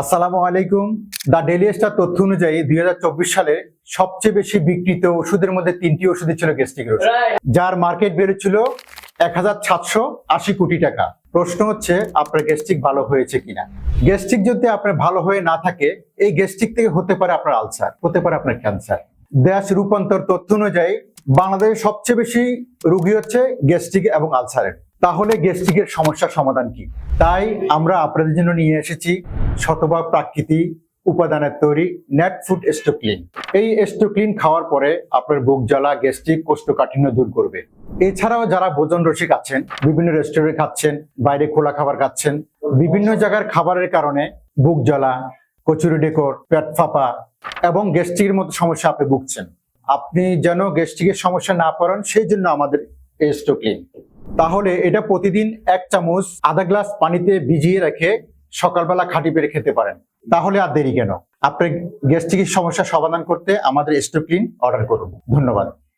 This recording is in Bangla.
আসসালামু আলাইকুম। দ্য ডেলি স্টার তথ্য অনুযায়ী দুই সালে সবচেয়ে বেশি বিক্রিত ওষুধের মধ্যে তিনটি ওষুধই ছিল গ্যাস্ট্রিক ওষুধ। যার মার্কেট ভ্যালু ছিল এক হাজার সাতশো আশি কোটি টাকা। প্রশ্ন হচ্ছে আপনার গ্যাস্ট্রিক ভালো হয়েছে কিনা? গ্যাস্ট্রিক যদি আপনার ভালো হয়ে না থাকে এই গ্যাস্ট্রিক থেকে হতে পারে আপনার আলসার হতে পারে আপনার ক্যান্সার। দেশ রূপান্তর তথ্য অনুযায়ী বাংলাদেশে সবচেয়ে বেশি রোগী হচ্ছে গ্যাস্ট্রিক এবং আলসারের। তাহলে গ্যাস্ট্রিকের সমস্যার সমাধান কি? তাই আমরা আপনাদের জন্য নিয়ে এসেছি শতভাগ প্রাকৃতিক উপাদানের তৈরি নেট ফুড স্টোক্লিন এই স্টোক্লিন খাওয়ার পরে আপনার বুক জ্বালা, গ্যাস্ট্রিক, কোষ্ঠকাঠিন্য দূর করবে। এছাড়াও যারা ভোজন রসিক আছেন, বিভিন্ন রেস্টুরেন্টে খাচ্ছেন, বাইরে খোলা খাবার খাচ্ছেন, বিভিন্ন জায়গার খাবারের কারণে বুক জ্বালা, কচুরি ডেকর, পেট ফাঁপা এবং গ্যাস্ট্রিকের মতো সমস্যা আপনি ভুগছেন। আপনি যেন গ্যাস্ট্রিকের সমস্যা না পড়েন, সেই জন্য আমাদের এই তাহলে এটা প্রতিদিন এক চামচ আধা গ্লাস পানিতে ভিজিয়ে রেখে সকালবেলা খাঁটি পেরে খেতে পারেন। তাহলে আর দেরি কেন? আপনার গ্যাস্ট্রিকের সমস্যা সমাধান করতে আমাদের স্টোক্লিন অর্ডার করুন। ধন্যবাদ।